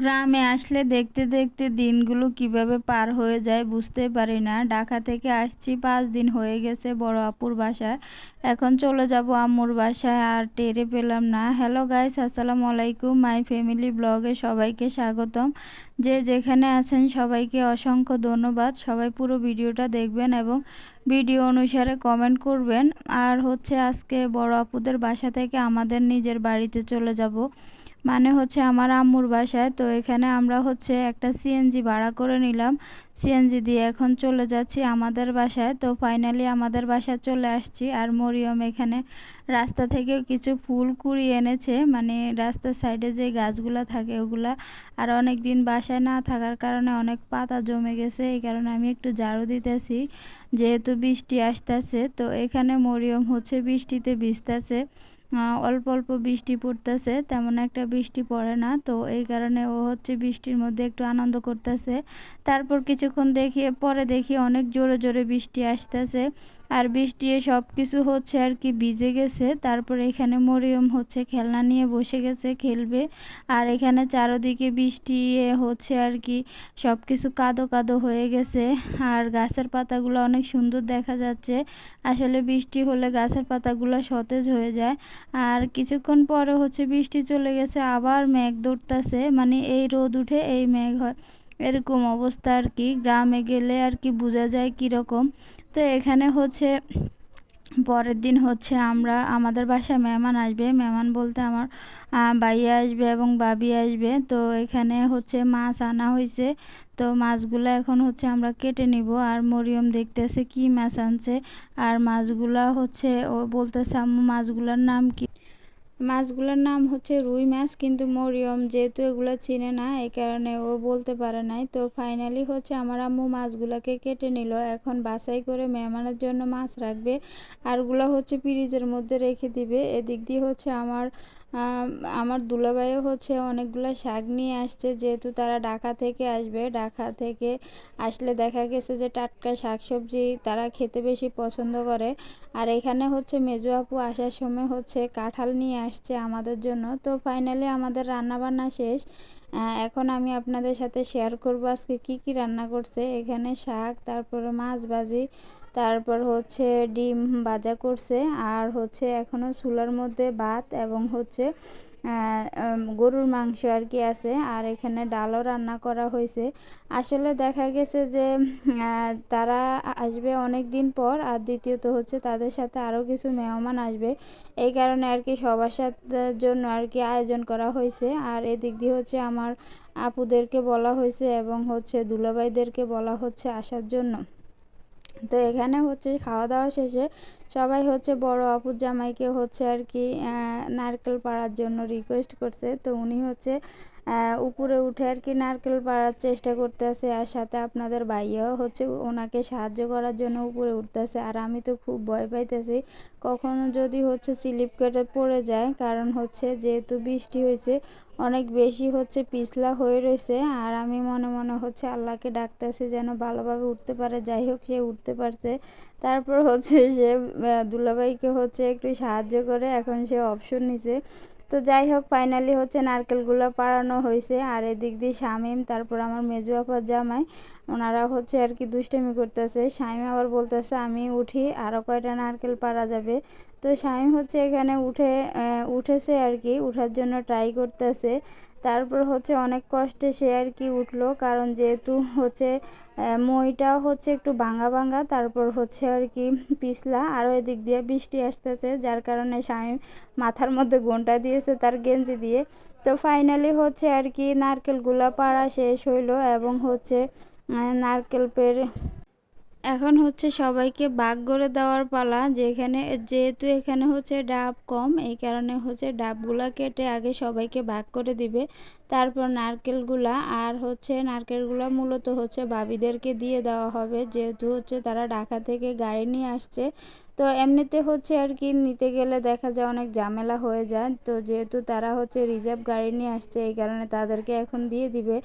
গ্রামে আসলে দেখতে দেখতে দিনগুলো কীভাবে পার হয়ে যায় বুঝতে পারি না। ঢাকা থেকে আসছি, পাঁচ দিন হয়ে গেছে বড় আপুর বাসায়। এখন চলে যাব আম্মুর বাসায় আর টেরে পেলাম না। হ্যালো গাইস, আসসালামু আলাইকুম। মাই ফ্যামিলি ব্লগে সবাইকে স্বাগতম। যে যেখানে আছেন সবাইকে অসংখ্য ধন্যবাদ। সবাই পুরো ভিডিওটা দেখবেন এবং ভিডিও অনুসারে কমেন্ট করবেন। আর হচ্ছে আজকে বড় আপুদের বাসা থেকে আমাদের নিজের বাড়িতে চলে যাব। মানে হচ্ছে আমার আম্মুর বাসায়। তো এখানে আমরা হচ্ছে একটা সিএনজি ভাড়া করে নিলাম। সিএনজি দিয়ে এখন চলে যাচ্ছি আমাদের বাসায়। তো ফাইনালি আমাদের বাসায় চলে আসছি আর মরিয়ম এখানে রাস্তা থেকে কিছু ফুল কুড়িয়ে এনেছে। মানে রাস্তার সাইডে যে গাছগুলা থাকে ওগুলা। আর অনেক দিন বাসায় না থাকার কারণে অনেক পাতা জমে গেছে। এই কারণে আমি একটু ঝাড়ু দিতেছি। যেহেতু বৃষ্টি আসতেছে, তো এখানে মরিয়ম হচ্ছে বৃষ্টিতে ভিজতেছে। অল্প অল্প বৃষ্টি পড়তেছে, তেমন একটা বৃষ্টি পড়ে না। তো এই কারণে ও হচ্ছে বৃষ্টির মধ্যে একটু আনন্দ করতেছে। তারপর কিছুক্ষণ দেখি পরে দেখি অনেক জোরে জোরে বৃষ্টি আসতেছে। আর বৃষ্টি সব কিছু হচ্ছে আর কি ভিজে গেছে। তারপর এখানে মরিয়ম হচ্ছে খেলনা নিয়ে বসে গেছে, খেলবে। আর এখানে চারোদিকে বৃষ্টি হচ্ছে আর কি সব কিছু কাদো কাদো হয়ে গেছে। আর গাছের পাতাগুলো অনেক সুন্দর দেখা যাচ্ছে। আসলে বৃষ্টি হলে গাছের পাতাগুলো সতেজ হয়ে যায়। আর কিছুক্ষণ পরে হচ্ছে বৃষ্টি চলে গেছে, আবার মেঘ দৌড়তেছে মানে এই রোদ উঠে এই মেঘ হয়। এরকম অবস্থা আর কি। গ্রামে গেলে আর কি বোঝা যায় কীরকম। তো এখানে হচ্ছে, পরের দিন হচ্ছে আমরা, আমাদের বাসায় মেহমান আসবে। মেহমান বলতে আমার ভাইয়া আসবে এবং বাবি আসবে। তো এখানে হচ্ছে মাছ আনা হয়েছে তো মাছগুলো এখন হচ্ছে আমরা কেটে নিব। আর মরিয়ম দেখতেছে কি মাছ আনছে। আর মাছগুলা হচ্ছে, ও বলতেছে, আম্মু, মাছগুলোর নাম কি? মাছগুলোর নাম হচ্ছে রুই মাছ, কিন্তু মরিয়ম যেহেতু এগুলো চিনে না, এই কারণে ও বলতে পারে নাই। তো ফাইনালি হচ্ছে আমার আম্মু মাছগুলোকে কেটে নিল। এখন বাসাই করে মেহমানের জন্য মাছ রাখবে। আরগুলো হচ্ছে ফ্রিজের মধ্যে রেখে দিবে। এদিক দিয়ে হচ্ছে আমার আমার দুলাবাইও হচ্ছে অনেকগুলো শাক নিয়ে আসছে, যেহেতু তারা ঢাকা থেকে আসবে। ঢাকা থেকে আসলে দেখা গেছে যে টাটকা শাকসবজি তারা খেতে বেশি পছন্দ করে। আর এখানে হচ্ছে মেজু আপু আসার সময় হচ্ছে কাঁঠাল নিয়ে আসছে আমাদের জন্য। তো ফাইনালি আমাদের রান্নাবান্না শেষ। এখন আমি আপনাদের সাথে শেয়ার করব আজকে কি কি রান্না করছে। এখানে শাক, তারপরে মাছ ভাজি, তারপর হচ্ছে ডিম ভাজা করছে, আর হচ্ছে এখনও চুলার মধ্যে ভাত এবং হচ্ছে গরুর মাংস আর কি আছে। আর এখানে ডালও রান্না করা হয়েছে। আসলে দেখা গেছে যে তারা আসবে অনেক দিন পর আর দ্বিতীয়ত হচ্ছে তাদের সাথে আরও কিছু মেহমান আসবে। এই কারণে আর কি সবার সাথে জন্য আর কি আয়োজন করা হয়েছে। আর এদিক দিয়ে হচ্ছে আমার আপুদেরকে বলা হয়েছে এবং হচ্ছে দুলাভাইদেরকে বলা হচ্ছে আসার জন্য। তো এখানে হচ্ছে খাওয়া দাওয়া শেষে সবাই হচ্ছে বড় আপুর জামাইকে হচ্ছে আর কি নারকেল পাড়ার জন্য রিকোয়েস্ট করছে। তো উনি হচ্ছে উপরে উঠে আর কি নারকেল পাড়ার চেষ্টা করতেছে আর সাথে আপনাদের ভাইয়াও হচ্ছে ওনাকে সাহায্য করার জন্য উপরে উঠতেছে। আর আমি তো খুব ভয় পাইতেছি, কখনো যদি হচ্ছে স্লিপ কেটে পড়ে যায়, কারণ হচ্ছে যেহেতু বৃষ্টি হয়েছে অনেক বেশি হচ্ছে পিছলা হয়ে রয়েছে আর আমি মনে মনে হচ্ছে আল্লাহকে ডাকতেছি যেন ভালোভাবে উঠতে পারে, যাই হোক সে উঠতে পারছে। তারপর হচ্ছে সে দুলাভাইকে হচ্ছে একটু সাহায্য করে, এখন সে অপশন নিছে। তো যাই হোক ফাইনালি হচ্ছে নারকেলগুলো পাড়ানো হয়েছে। আর এদিক দিয়ে শামিম, তারপর আমার মেজু আপার জামাই, ওনারা হচ্ছে আর কি দুষ্টামি করতেছে। শামিম আবার বলতেছে, আমি উঠি আরও কয়টা নারকেল পাড়া যাবে? তো শামিম হচ্ছে এখানে উঠে উঠেছে আর কি, উঠার জন্য ট্রাই করতেছে। তারপর হচ্ছে অনেক কষ্টে সে আর কি উঠল। কারণ যেহেতু হচ্ছে মইটাও হচ্ছে একটু ভাঙা ভাঙা, তারপর হচ্ছে আর কি পিছলা। আরও এদিক দিয়ে বৃষ্টি আসতেছে, যার কারণে স্বামী মাথার মধ্যে ঘণ্টা দিয়েছে তার গেঞ্জি দিয়ে। তো ফাইনালি হচ্ছে আর কি নারকেলগুলো পাড়া শেষ হইল এবং হচ্ছে নারকেল পেরে এখন হচ্ছে সবাইকে বাগ করে দেওয়ার পালা, যেখানে যেহেতু এখানে হচ্ছে ডাব কম, এই কারণে হচ্ছে ডাবগুলা কেটে আগে সবাইকে ভাগ করে দিবে। তারপর নারকেলগুলা আর হচ্ছে নারকেলগুলা মূলত হচ্ছে বাবিদেরকে দিয়ে দেওয়া হবে, যেহেতু হচ্ছে তারা ঢাকা থেকে গাড়ি নিয়ে আসছে। তো এমনিতে হচ্ছে আর কি নিতে গেলে দেখা যায় অনেক ঝামেলা হয়ে যায়। তো যেহেতু তারা হচ্ছে রিজার্ভ গাড়ি নিয়ে আসছে, এই কারণে তাদেরকে এখন দিয়ে দিবে।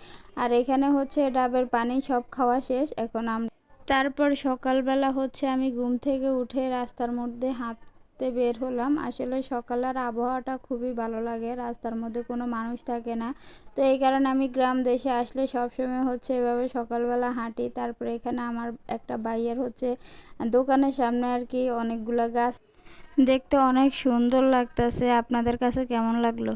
আর এখানে হচ্ছে ডাবের পানি সব খাওয়া শেষ, এখন আমরা তারপর সকালবেলা হচ্ছে আমি ঘুম থেকে উঠে রাস্তার মধ্যে হাঁট হাঁটতে বের হলাম। আসলে সকালের আবহাওয়াটা খুবই ভালো লাগে, রাস্তার মধ্যে কোনো মানুষ থাকে না। তো এই কারণে আমি গ্রাম দেশে আসলে সবসময় হচ্ছে এভাবে সকালবেলা হাঁটি। তারপরে এখানে আমার একটা বাইয়ের হচ্ছে দোকানের সামনে আর কি অনেকগুলা গাছ দেখতে অনেক সুন্দর লাগতেছে। আপনাদের কাছে কেমন লাগল?